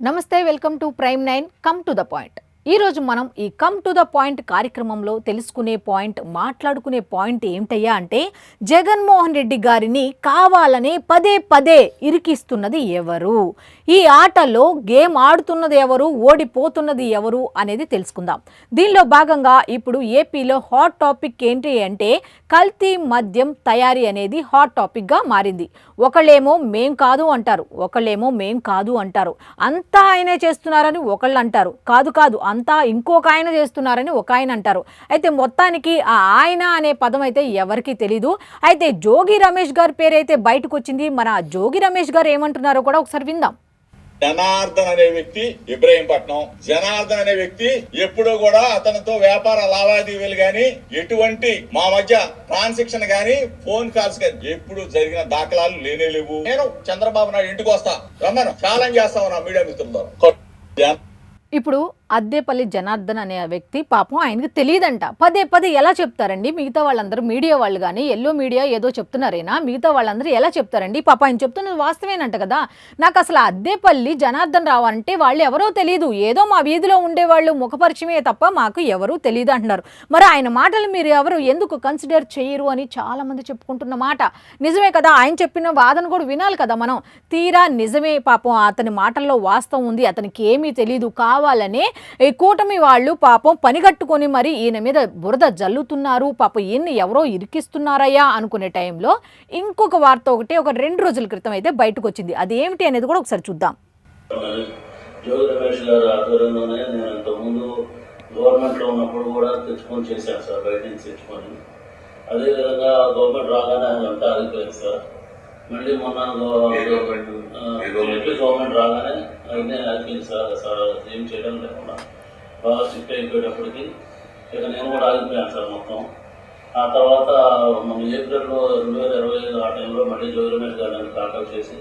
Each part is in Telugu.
నమస్తే welcome to prime nine come to the point ఈరోజు మనం ఈ కమ్ టు ద పాయింట్ కార్యక్రమంలో తెలుసుకునే పాయింట్ మాట్లాడుకునే పాయింట్ ఏమిటయ్యా అంటే జగన్మోహన్ రెడ్డి గారిని కావాలనే పదే పదే ఇరికిస్తున్నది ఎవరు? ఈ ఆటలో గేమ్ ఆడుతున్నది ఎవరు? ఓడిపోతున్నది ఎవరు? అనేది తెలుసుకుందాం. దీనిలో భాగంగా ఇప్పుడు ఏపీలో హాట్ టాపిక్ ఏంటి అంటే కల్తీ మద్యం తయారీ అనేది హాట్ టాపిక్గా మారింది. ఒకళ్ళేమో మేం కాదు అంటారు ఒకళ్ళేమో మేం కాదు అంటారు. అంతా ఆయనే చేస్తున్నారని ఒకళ్ళు అంటారు. కాదు కాదు అంతా ఇంకొక ఆయన చేస్తున్నారని ఒక ఆయన అంటారు అయితే మొత్తానికి ఆ ఆయన అనే పదం అయితే ఎవరికీ తెలీదు. అయితే జోగి రమేష్ గారి పేరైతే బయటకు వచ్చింది మన జోగి రమేష్ గారు ఏమంటున్నారో కూడా ఒకసారి విందాం. జనార్దన్ అనే వ్యక్తి ఇబ్రహీంపట్నం. జనార్దన్ అనే వ్యక్తి ఎప్పుడూ కూడా అతనితో వ్యాపార లావాదేవీలు గాని ఎటువంటి మా మధ్య ట్రాన్సాక్షన్ గాని ఫోన్ కాల్స్ గాని ఎప్పుడు జరిగిన దాఖలాలు లేనే లేవు. నేను చంద్రబాబు నాయుడు ఇంటికి వస్తా. రమ్మను. ఛాలెంజ్ చేస్తా ఉన్నా మీడియా మిత్రులతో. ఇప్పుడు అద్దేపల్లి జనార్దన్ అనే వ్యక్తి పాపం ఆయనకి తెలియదంట. పదే పదే ఎలా చెప్తారండి? మిగతా వాళ్ళందరూ మీడియా వాళ్ళు కానీ ఎల్లో మీడియా ఏదో చెప్తున్నారేనా? మిగతా వాళ్ళందరూ ఎలా చెప్తారండి? పాప ఆయన చెప్తున్నది వాస్తవేనంట కదా. నాకు అసలు అద్దేపల్లి జనార్దన్ రావు అంటే వాళ్ళు ఎవరో తెలియదు ఏదో మా వీధిలో ఉండేవాళ్ళు ముఖపరిచయమే తప్ప మాకు ఎవరూ తెలియదు అంటున్నారు. మరి ఆయన మాటలు మీరు ఎవరు ఎందుకు కన్సిడర్ చేయరు అని చాలామంది చెప్పుకుంటున్న మాట. నిజమే కదా ఆయన చెప్పిన వాదన కూడా వినాలి కదా మనం. తీరా నిజమే పాపం అతని మాటల్లో వాస్తవం ఉంది అతనికి ఏమీ తెలియదు కావాలనే ఈ కూటమి వాళ్ళు పాపం పనిగట్టుకొని మరి ఈయన మీద బురద జల్లుతున్నారు. పాపం ఈయన్ని ఎవరో ఇరికిస్తున్నారయ్యా అనుకునే టైంలో ఇంకొక వార్త ఒకటి ఒక రెండు రోజుల క్రితం అయితే బయటకు వచ్చింది. అది ఏమిటి అనేది కూడా ఒకసారి చూద్దాం. జోగి రమేష్ గారి ఆధ్వర్యంలోనే నేను ఇంతకుముందు గవర్నమెంట్లో ఉన్నప్పుడు కూడా తెచ్చుకొని చేశాను సార్ బయట తెచ్చుకొని. అదేవిధంగా గవర్నమెంట్ రాగానే ఆయన అంతా ఆగిపోయింది సార్. మళ్ళీ మొన్న గవర్నమెంట్ రాగానే అవన్నీ ఆగిపోయింది సార్ సార్ ఏం చేయడం లేకుండా బాగా స్ట్రిక్ట్ అయిపోయేటప్పటికి ఇక నేను కూడా ఆగిపోయాను సార్ మొత్తం. ఆ తర్వాత మన ఏప్రిల్లో రెండు వేల ఇరవై ఐదు ఆ టైంలో మళ్ళీ జోగి రమేష్ గారు నన్ను కాంటాక్ట్ చేసి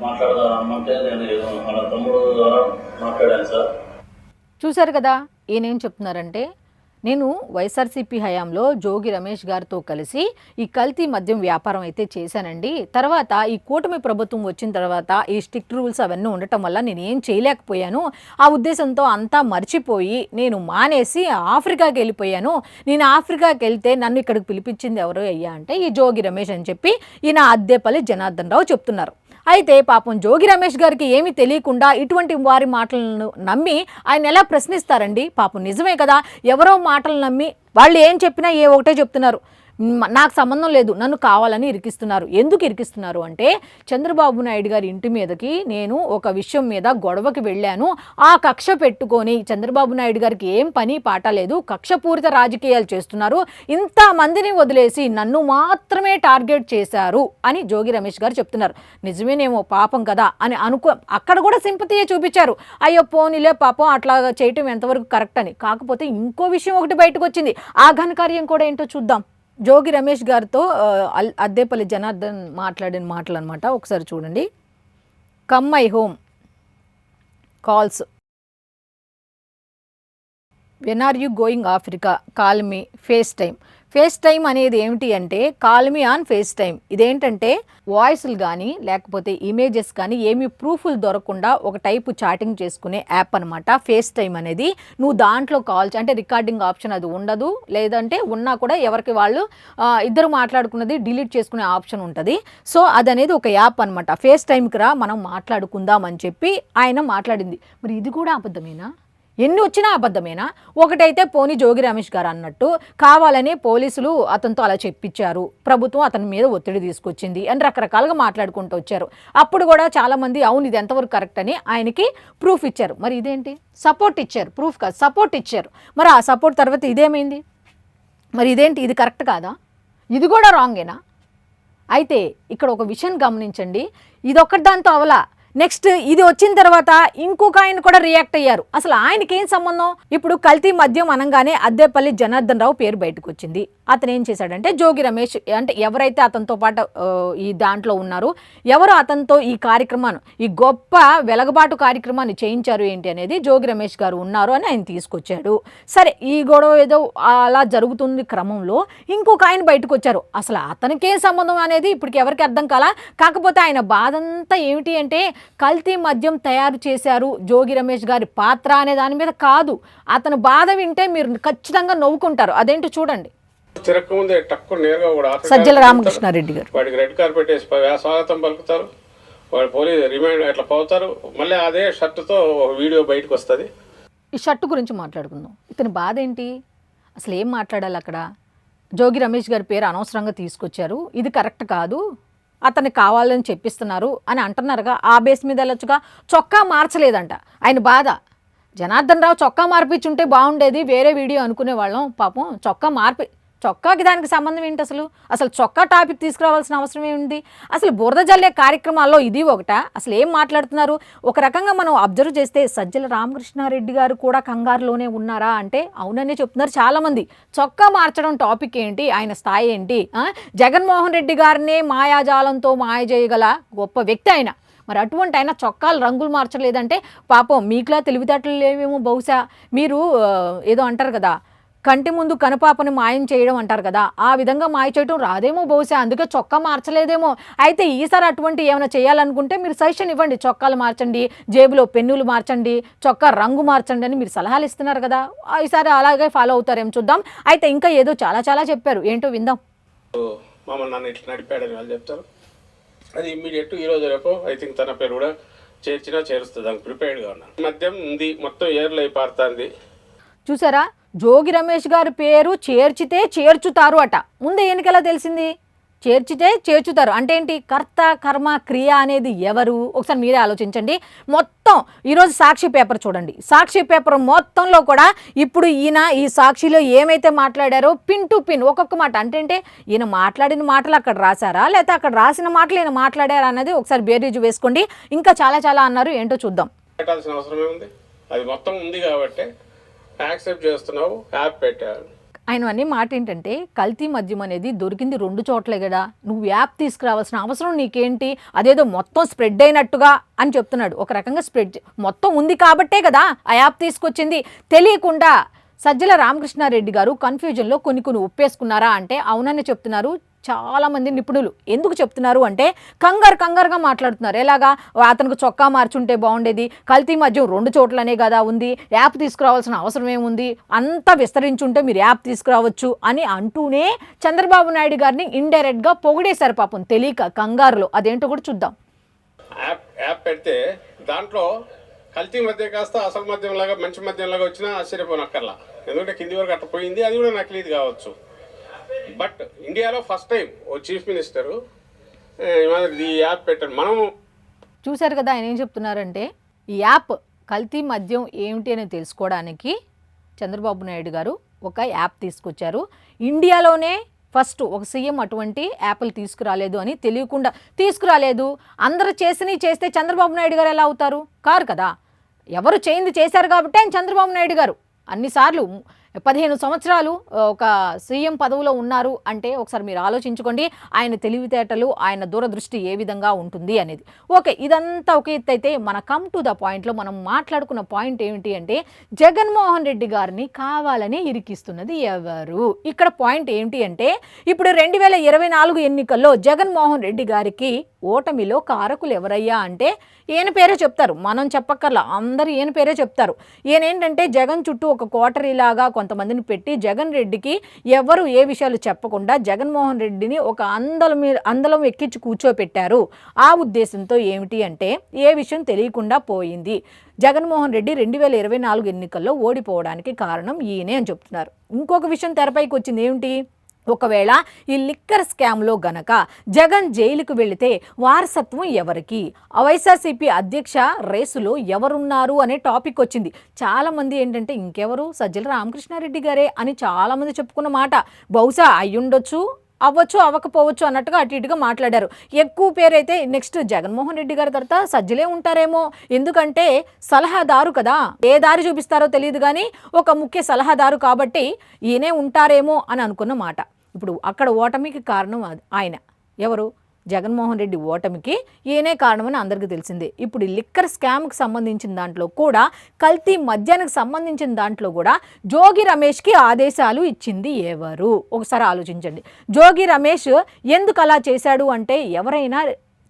మాట్లాడదాం రమ్మంటే నేను ఏదో మన తమ్ముడు ద్వారా మాట్లాడాను సార్. చూశారు కదా ఈయన ఏం చెప్తున్నారంటే నేను వైఎస్ఆర్సీపీ హయాంలో జోగి రమేష్ గారితో కలిసి ఈ కల్తీ మద్యం వ్యాపారం అయితే చేశానండి. తర్వాత ఈ కూటమి ప్రభుత్వం వచ్చిన తర్వాత ఈ స్ట్రిక్ట్ రూల్స్ అవన్నీ ఉండటం వల్ల నేను ఏం చేయలేకపోయాను. ఆ ఉద్దేశంతో అంతా మర్చిపోయి నేను మానేసి ఆఫ్రికాకి వెళ్ళిపోయాను. నేను ఆఫ్రికాకి వెళ్తే నన్ను ఇక్కడికి పిలిపించింది ఎవరు అయ్యా అంటే ఈ జోగి రమేష్ అని చెప్పి ఈయన అద్దేపల్లి జనార్దన్ రావు చెప్తున్నారు. అయితే పాపం జోగి రమేష్ గారికి ఏమీ తెలియకుండా ఇటువంటి వారి మాటలను నమ్మి ఆయన ఎలా ప్రశ్నిస్తారండి? పాపం నిజమే కదా ఎవరో మాటలు నమ్మి వాళ్ళు ఏం చెప్పినా ఏ ఒకటే చెప్తున్నారు. నాకు సంబంధం లేదు నన్ను కావాలని ఇరికిస్తున్నారు. ఎందుకు ఇరికిస్తున్నారు అంటే చంద్రబాబు నాయుడు గారి ఇంటి మీదకి నేను ఒక విషయం మీద గొడవకి వెళ్ళాను. ఆ కక్ష పెట్టుకొని చంద్రబాబు నాయుడు గారికి ఏం పని పాట లేదు కక్షపూరిత రాజకీయాలు చేస్తున్నారు. ఇంతమందిని వదిలేసి నన్ను మాత్రమే టార్గెట్ చేశారు అని జోగి రమేష్ గారు చెప్తున్నారు. నిజమేనేమో పాపం కదా అని అనుకో అక్కడ కూడా సింపతియే చూపించారు. అయ్యో పోనీలే పాపం అట్లా చేయటం ఎంతవరకు కరెక్ట్ అని. కాకపోతే ఇంకో విషయం ఒకటి బయటకు వచ్చింది ఆ ఘనకార్యం కూడా ఏంటో చూద్దాం. జోగి రమేష్ గారితో అద్దేపల్లి జనార్దన్ మాట్లాడిన మాటలు అనమాట ఒకసారి చూడండి. Come I home. Calls. When are you going Africa? Call me. FaceTime FaceTime అనేది ఏమిటి అంటే call me on FaceTime ఇదేంటంటే వాయిస్లు కానీ లేకపోతే ఇమేజెస్ కానీ ఏమి ప్రూఫ్లు దొరకకుండా ఒక టైపు చాటింగ్ చేసుకునే యాప్ అనమాట ఫేస్ టైం అనేది నువ్వు దాంట్లో కాల్ అంటే రికార్డింగ్ ఆప్షన్ అది ఉండదు. లేదంటే ఉన్నా కూడా ఎవరికి వాళ్ళు ఇద్దరు మాట్లాడుకున్నది డిలీట్ చేసుకునే ఆప్షన్ ఉంటుంది. సో అదనేది ఒక యాప్ అనమాట ఫేస్ టైంకి రా మనం మాట్లాడుకుందాం అని చెప్పి ఆయన మాట్లాడింది. మరి ఇది కూడా అబద్ధమేనా? ఎన్ని వచ్చినా అబద్ధమేనా? ఒకటైతే పోని జోగి రమేష్ గారు అన్నట్టు కావాలని పోలీసులు అతనితో అలా చెప్పించారు. ప్రభుత్వం అతని మీద ఒత్తిడి తీసుకొచ్చింది అని రకరకాలుగా మాట్లాడుకుంటూ వచ్చారు. అప్పుడు కూడా చాలామంది అవును ఇది ఎంతవరకు కరెక్ట్ అని ఆయనకి ప్రూఫ్ ఇచ్చారు. మరి ఇదేంటి? సపోర్ట్ ఇచ్చారు. ప్రూఫ్ కాదు సపోర్ట్ ఇచ్చారు. మరి ఆ సపోర్ట్ తర్వాత ఇదేమైంది? మరి ఇదేంటి? ఇది కరెక్ట్ కాదా? ఇది కూడా రాంగేనా? అయితే ఇక్కడ ఒక విషయం గమనించండి. ఇది ఒక్కటి దాంతో అవలా. నెక్స్ట్ ఇది వచ్చిన తర్వాత ఇంకొక ఆయన కూడా రియాక్ట్ అయ్యారు. అసలు ఆయనకి ఏం సంబంధం? ఇప్పుడు కల్తీ మద్యం అనగానే అద్దేపల్లి జనార్దన్ రావు పేరు బయటకు వచ్చింది. అతను ఏం చేశాడంటే జోగి రమేష్ అంటే ఎవరైతే అతనితో పాటు ఈ దాంట్లో ఉన్నారో ఎవరు అతనితో ఈ కార్యక్రమాన్ని ఈ గొప్ప వెలగబాటు కార్యక్రమాన్ని చేయించారు ఏంటి అనేది జోగి రమేష్ గారు ఉన్నారు అని ఆయన తీసుకొచ్చాడు. సరే ఈ గొడవ ఏదో అలా జరుగుతుంది క్రమంలో ఇంకొక ఆయన బయటకు వచ్చారు. అసలు అతనికే సంబంధం అనేది ఇప్పటికి ఎవరికి అర్థం కాలా? కాకపోతే ఆయన బాధ అంతా ఏమిటి అంటే కల్తీ మద్యం తయారు చేశారు జోగి రమేష్ గారి పాత్ర అనే దాని మీద కాదు. అతను బాధ వింటే మీరు ఖచ్చితంగా నవ్వుకుంటారు. అదేంటో చూడండి. టక్కు నేరుగా కూడా సజ్జల రామకృష్ణారెడ్డి గారు. వాడికి రెడ్ కార్పెట్ వేసి స్వాగతం పలుకుతారు. వాడు పోలీస్ రిమైండ్ అట్లా పోతారు. మళ్ళీ అదే షర్టుతో ఒక వీడియో బయటకు వస్తుంది. ఈ షర్టు గురించి మాట్లాడుకుందాం. ఇతని బాధ ఏంటి? అసలు ఏం మాట్లాడాలి అక్కడ? జోగి రమేష్ గారి పేరు అనవసరంగా తీసుకొచ్చారు. ఇది కరెక్ట్ కాదు. అతనికి కావాలని చెప్పిస్తున్నారు అని అంటున్నారుగా. ఆ బేస్ మీద వెళ్ళొచ్చుగా. చొక్కా మార్చలేదంట. ఆయన బాధ. జనార్దన్ రావు చొక్కా మార్పించుంటే బాగుండేది. వేరే వీడియో అనుకునే వాళ్ళం. పాపం చొక్కా మార్పి చొక్కాకి దానికి సంబంధం ఏంటి అసలు? అసలు చొక్కా టాపిక్ తీసుకురావాల్సిన అవసరం ఏముంది? అసలు బురద జల్లే కార్యక్రమాల్లో ఇది ఒకట. అసలు ఏం మాట్లాడుతున్నారు? ఒక రకంగా మనం అబ్జర్వ్ చేస్తే సజ్జల రామకృష్ణారెడ్డి గారు కూడా కంగారులోనే ఉన్నారా? అంటే అవుననే చెప్తున్నారు చాలామంది. చొక్కా మార్చడం టాపిక్ ఏంటి? ఆయన స్థాయి ఏంటి? జగన్మోహన్ రెడ్డి గారినే మాయాజాలంతో మాయ చేయగల గొప్ప వ్యక్తి ఆయన. మరి అటువంటి ఆయన చొక్కాలు రంగులు మార్చలేదంటే పాపం మీకులా తెలివితేటలు లేవేమో బహుశా. మీరు ఏదో అంటారు కదా కంటి ముందు కనుపాపని మాయం చేయడం అంటారు కదా. ఆ విధంగా మాయ చేయడం రాదేమో బహుశా అందుకే చొక్కా మార్చలేదేమో. అయితే ఈసారి అటువంటి ఏమైనా చేయాలనుకుంటే మీరు సజెషన్ ఇవ్వండి. చొక్కాలు మార్చండి జేబులో పెన్నులు మార్చండి చొక్కా రంగు మార్చండి అని మీరు సలహాలు ఇస్తున్నారు కదా. ఈసారి అలాగే ఫాలో అవుతారేమో చూద్దాం. అయితే ఇంకా ఏదో చాలా చాలా చెప్పారు. ఏంటో విందాం. మమ్మల్ని నన్ను ఇట్లా నడిపాడని వాళ్ళు చెప్తారు. అది ఇమ్మీడియట్ ఈ రోజు రేపు ఐ థింక్ తన పేరు కూడా చేర్చినా చేరుస్తుంది దానికి ప్రిపేర్డ్గా ఉన్నాను. మద్యం ఉంది మొత్తం ఏర్లు అయి పారుతుంది చూసారా? జోగి రమేష్ గారి పేరు చేర్చితే చేర్చుతారు అట. ముందే ఎన్నికలా తెలిసింది? చేర్చితే చేర్చుతారు. అంటే ఏంటి కర్త కర్మ క్రియ అనేది ఎవరు? ఒకసారి మీరే ఆలోచించండి. మొత్తం ఈరోజు సాక్షి పేపర్ చూడండి. సాక్షి పేపర్ మొత్తంలో కూడా ఇప్పుడు ఈయన ఈ సాక్షిలో ఏమైతే మాట్లాడారో పిన్ టు పిన్ ఒక్కొక్క మాట. అంటే అంటే ఈయన మాట్లాడిన మాటలు అక్కడ రాశారా? లేకపోతే అక్కడ రాసిన మాటలు ఈయన మాట్లాడారా అనేది ఒకసారి బేరీజు వేసుకోండి. ఇంకా చాలా చాలా అన్నారు. ఏంటో చూద్దాం. అవసరం ఉంది. అది మొత్తం ఉంది కాబట్టి యాక్సెప్ట్ చేస్తున్నావు యాప్ పెట్టారు. ఆయన అనే మాట ఏంటంటే కల్తీ మద్యం అనేది దొరికింది రెండు చోట్లే కదా నువ్వు యాప్ తీసుకురావాల్సిన అవసరం నీకేంటి అదేదో మొత్తం స్ప్రెడ్ అయినట్టుగా అని చెప్తున్నాడు. ఒక రకంగా స్ప్రెడ్ మొత్తం ఉంది కాబట్టే కదా ఆ యాప్ తీసుకొచ్చింది. తెలియకుండా సజ్జల రామకృష్ణారెడ్డి గారు కన్ఫ్యూజన్లో కొన్ని కొన్ని ఒప్పేసుకున్నారా అంటే అవునని చెప్తున్నారు. చాలామంది నిపుణులు ఎందుకు చెప్తున్నారు అంటే కంగారు కంగారుగా మాట్లాడుతున్నారు. ఎలాగా? అతనికి చొక్కా మార్చుంటే బాగుండేది. కల్తీ మద్యం రెండు చోట్లనే కదా ఉంది. యాప్ తీసుకురావాల్సిన అవసరం ఏముంది? అంతా విస్తరించుంటే మీరు యాప్ తీసుకురావచ్చు అని అంటూనే చంద్రబాబు నాయుడు గారిని ఇండైరెక్ట్గా పొగిడేశారు పాపం తెలియక కంగారులో. అదేంటో కూడా చూద్దాం. యాప్ యాప్ పెడితే దాంట్లో కల్తీ మధ్య కాస్త అసలు మద్యం లాగా మంచి మద్యం లాగా వచ్చినా ఆశ్చర్యపోనక్కర్లా. ఎందుకంటే కింది వరకు అట్ట పోయింది అది కూడా నకిలీది కావచ్చు. బట్ ఇండియాలో ఫస్ట్ టైం ఓ చీఫ్ మినిస్టరు ఈ యాప్ పెట్టారు మనం చూశారు కదా ఆయన ఏం చెప్తున్నారంటే ఈ యాప్ కల్తీ మద్యం ఏమిటి అని తెలుసుకోవడానికి చంద్రబాబు నాయుడు గారు ఒక యాప్ తీసుకొచ్చారు. ఇండియాలోనే ఫస్ట్ ఒక సీఎం అటువంటి యాప్లు తీసుకురాలేదు అని తెలియకుండా తీసుకురాలేదు. అందరు చేసినవి చేస్తే చంద్రబాబు నాయుడు గారు ఎలా అవుతారు? కారు కదా. ఎవరు చేయింది చేశారు కాబట్టి ఆయన చంద్రబాబు నాయుడు గారు. అన్నిసార్లు పదిహేను సంవత్సరాలు ఒక సీఎం పదవిలో ఉన్నారు అంటే ఒకసారి మీరు ఆలోచించుకోండి. ఆయన తెలివితేటలు ఆయన దూరదృష్టి ఏ విధంగా ఉంటుంది అనేది. ఓకే ఇదంతా ఒక ఎత్తు అయితే మన కమ్ టు ద పాయింట్లో మనం మాట్లాడుకున్న పాయింట్ ఏమిటి అంటే జగన్మోహన్ రెడ్డి గారిని కావాలని ఇరికిస్తున్నది ఎవరు? ఇక్కడ పాయింట్ ఏంటి అంటే ఇప్పుడు రెండు వేల ఇరవై నాలుగు ఎన్నికల్లో జగన్మోహన్ రెడ్డి గారికి ఓటమిలో కారకులు ఎవరయ్యా అంటే ఈయన పేరే చెప్తారు. మనం చెప్పక్కర్లా అందరూ ఈయన పేరే చెప్తారు. ఈయన ఏంటంటే జగన్ చుట్టూ ఒక కోటరీలాగా కొంతమందిని పెట్టి జగన్ రెడ్డికి ఎవరు ఏ విషయాలు చెప్పకుండా జగన్మోహన్ రెడ్డిని ఒక అందలం మీద అందలం ఎక్కించి కూర్చోపెట్టారు. ఆ ఉద్దేశంతో ఏమిటి అంటే ఏ విషయం తెలియకుండా పోయింది. జగన్మోహన్ రెడ్డి రెండు వేల ఇరవై నాలుగు ఎన్నికల్లో ఓడిపోవడానికి కారణం ఈయనే అని చెప్తున్నారు. ఇంకొక విషయం తెరపైకి వచ్చింది ఏమిటి? ఒకవేళ ఈ లిక్కర్ స్కామ్లో గనక జగన్ జైలుకు వెళితే వారసత్వం ఎవరికి? వైఎస్ఆర్సీపీ అధ్యక్ష రేసులో ఎవరున్నారు అనే టాపిక్ వచ్చింది. చాలామంది ఏంటంటే ఇంకెవరు? సజ్జల రామకృష్ణారెడ్డి గారే అని చాలామంది చెప్పుకున్న మాట. బహుశా అయ్యుండొచ్చు అవ్వచ్చు అవ్వకపోవచ్చు అన్నట్టుగా అటు ఇటుగా మాట్లాడారు. ఎక్కువ పేరైతే నెక్స్ట్ జగన్మోహన్ రెడ్డి గారి తర్వాత సజ్జలే ఉంటారేమో. ఎందుకంటే సలహాదారు కదా. ఏ దారి చూపిస్తారో తెలియదు కానీ ఒక ముఖ్య సలహాదారు కాబట్టి ఈయనే ఉంటారేమో అని అనుకున్న మాట. ఇప్పుడు అక్కడ ఓటమికి కారణం ఆయన. ఎవరు? జగన్మోహన్ రెడ్డి ఓటమికి ఈయనే కారణమని అందరికీ తెలిసిందే. ఇప్పుడు ఈ లిక్కర్ స్కామ్కి సంబంధించిన దాంట్లో కూడా కల్తీ మద్యానికి సంబంధించిన దాంట్లో కూడా జోగి రమేష్కి ఆదేశాలు ఇచ్చింది ఎవరు? ఒకసారి ఆలోచించండి. జోగి రమేష్ ఎందుకు అలా చేశాడు అంటే ఎవరైనా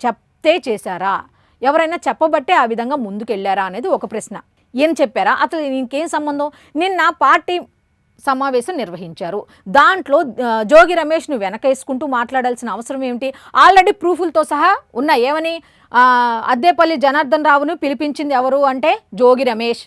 చెప్తే చేశారా? ఎవరైనా చెప్పబట్టే ఆ విధంగా ముందుకెళ్ళారా అనేది ఒక ప్రశ్న. ఏం చెప్పారా? అతను ఇంకేం సంబంధం? నిన్న పార్టీ సమావేశం నిర్వహించారు. దాంట్లో జోగి రమేష్ను వెనకేసుకుంటూ మాట్లాడాల్సిన అవసరం ఏమిటి? ఆల్రెడీ ప్రూఫులతో సహా ఉన్నాయి. ఏమని? అద్దేపల్లి జనార్దన్ రావును పిలిపించింది ఎవరు అంటే జోగి రమేష్.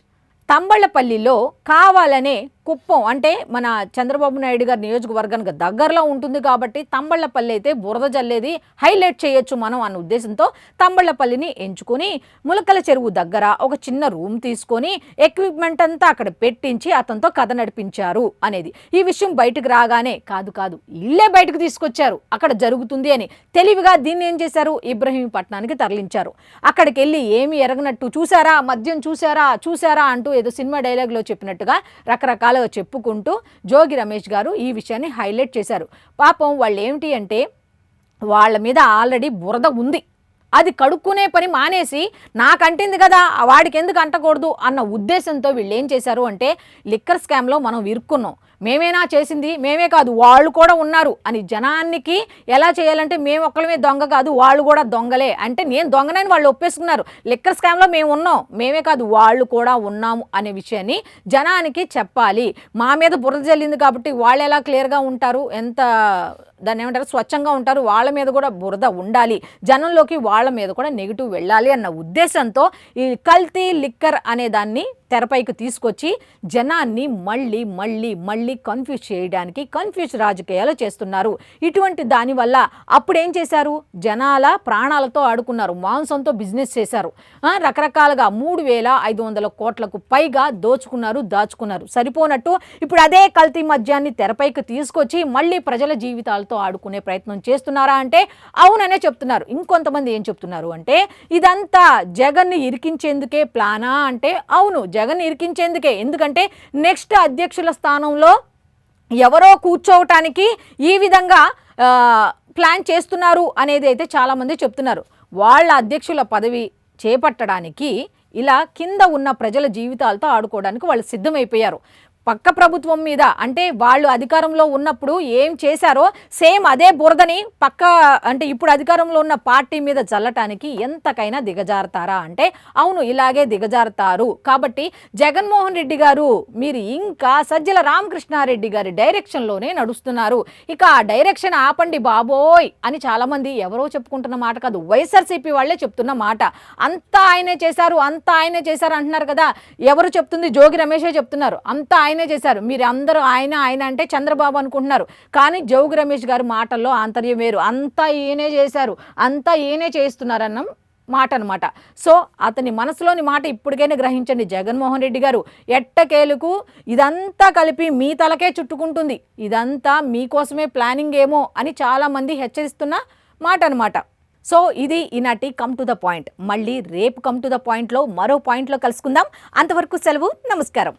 తంబళ్ళపల్లిలో కావాలనే కుప్పం. అంటే మన చంద్రబాబు నాయుడు గారి నియోజకవర్గానికి దగ్గరలో ఉంటుంది కాబట్టి తంబళ్ళపల్లి అయితే బురద జల్లేది. హైలైట్ చేయొచ్చు మనం అన్న ఉద్దేశంతో తంబళ్ళపల్లిని ఎంచుకొని ములకల చెరువు దగ్గర ఒక చిన్న రూమ్ తీసుకొని ఎక్విప్మెంట్ అంతా అక్కడ పెట్టించి అతనితో కథ నడిపించారు అనేది. ఈ విషయం బయటకు రాగానే కాదు కాదు ఇల్లే బయటకు తీసుకొచ్చారు. అక్కడ జరుగుతుంది అని తెలివిగా దీన్ని ఏం చేశారు? ఇబ్రహీంపట్నానికి తరలించారు. అక్కడికి వెళ్ళి ఏమి ఎరగనట్టు చూసారా మద్యం చూసారా చూసారా అంటూ ఏదో సినిమా డైలాగ్లో చెప్పినట్టుగా రకరకాల రకరకాలుగా చెప్పుకుంటూ జోగి రమేష్ గారు ఈ విషయాన్ని హైలైట్ చేశారు. పాపం వాళ్ళు ఏమిటి అంటే వాళ్ళ మీద ఆల్రెడీ బురద ఉంది. అది కడుక్కునే పని మానేసి నాకంటింది కదా వాడికి ఎందుకు అంటకూడదు అన్న ఉద్దేశంతో వీళ్ళు ఏం చేశారు అంటే లిక్కర్ స్కామ్లో మనం ఇరుక్కున్నాం. మేమేనా చేసింది మేమే కాదు వాళ్ళు కూడా ఉన్నారు. అని జనానికి ఎలా చేయాలంటే మేము ఒక్కళ్ళమే దొంగ కాదు వాళ్ళు కూడా దొంగలే. అంటే నేను దొంగనని వాళ్ళు ఒప్పేసుకున్నారు. లిక్కర్ స్కామ్లో మేము ఉన్నాం. మేమే కాదు వాళ్ళు కూడా ఉన్నాము అనే విషయాన్ని జనానికి చెప్పాలి. మా మీద బురద జల్లింది కాబట్టి వాళ్ళు ఎలా క్లియర్గా ఉంటారు? ఎంత దాన్ని ఏమంటారు? స్వచ్ఛంగా ఉంటారు? వాళ్ళ మీద కూడా బురద ఉండాలి. జనంలోకి వాళ్ళ మీద కూడా నెగిటివ్ వెళ్ళాలి అన్న ఉద్దేశంతో ఈ కల్తీ లిక్కర్ అనే దాన్ని తెరపైకి తీసుకొచ్చి జనాన్ని మళ్ళీ మళ్ళీ మళ్ళీ కన్ఫ్యూజ్ చేయడానికి కన్ఫ్యూజ్ రాజకీయాలు చేస్తున్నారు. ఇటువంటి దానివల్ల అప్పుడు ఏం చేశారు? జనాల ప్రాణాలతో ఆడుకున్నారు. మాంసంతో బిజినెస్ చేశారు. రకరకాలుగా మూడు వేల ఐదు వందల కోట్లకు పైగా దోచుకున్నారు దాచుకున్నారు. సరిపోనట్టు ఇప్పుడు అదే కల్తీ మద్యాన్ని తెరపైకి తీసుకొచ్చి మళ్ళీ ప్రజల జీవితాలతో ఆడుకునే ప్రయత్నం చేస్తున్నారా అంటే అవుననే చెప్తున్నారు. ఇంకొంతమంది ఏం చెప్తున్నారు అంటే ఇదంతా జగన్ని ఇరికించేందుకే ప్లానా? అంటే అవును జగన్ ఇరికించేందుకే. ఎందుకంటే నెక్స్ట్ అధ్యక్షుల స్థానంలో ఎవరో కూర్చోవటానికి ఈ విధంగా ప్లాన్ చేస్తున్నారు అనేది అయితే చాలామంది చెప్తున్నారు. వాళ్ళ అధ్యక్షుల పదవి చేపట్టడానికి ఇలా కింద ఉన్న ప్రజల జీవితాలతో ఆడుకోవడానికి వాళ్ళు సిద్ధమైపోయారు. పక్క ప్రభుత్వం మీద అంటే వాళ్ళు అధికారంలో ఉన్నప్పుడు ఏం చేశారో సేమ్ అదే బురదని పక్క అంటే ఇప్పుడు అధికారంలో ఉన్న పార్టీ మీద చల్లటానికి ఎంతకైనా దిగజారుతారా? అంటే అవును ఇలాగే దిగజారుతారు. కాబట్టి జగన్మోహన్ రెడ్డి గారు మీరు ఇంకా సజ్జల రామకృష్ణారెడ్డి గారి డైరెక్షన్లోనే నడుస్తున్నారు. ఇక ఆ డైరెక్షన్ ఆపండి బాబోయ్ అని చాలామంది ఎవరో చెప్పుకుంటున్న మాట కాదు వైఎస్ఆర్సీపీ వాళ్ళే చెప్తున్న మాట. అంతా ఆయనే చేశారు అంతా ఆయనే చేశారు అంటున్నారు కదా. ఎవరు చెప్తుంది? జోగి రమేషే చెప్తున్నారు. అంతా ఆయనే చేశారు. మీరు అందరూ ఆయన ఆయన అంటే చంద్రబాబు అనుకుంటున్నారు. కానీ జోగు రమేష్ గారు మాటల్లో ఆంతర్యం వేరు. అంతా ఈయనే చేశారు. అంతా ఈయనే చేస్తున్నారన్న మాట అనమాట సో అతని మనసులోని మాట ఇప్పటికైనా గ్రహించండి. జగన్మోహన్ రెడ్డి గారు ఎట్టకేలకు ఇదంతా కలిపి మీ తలకే చుట్టుకుంటుంది. ఇదంతా మీకోసమే ప్లానింగ్ ఏమో అని చాలామంది హెచ్చరిస్తున్న మాట అనమాట సో ఇది ఈనాటి కమ్ టు ద పాయింట్ మళ్ళీ రేపు కమ్ టు ద పాయింట్లో మరో పాయింట్లో కలుసుకుందాం. అంతవరకు సెలవు. నమస్కారం.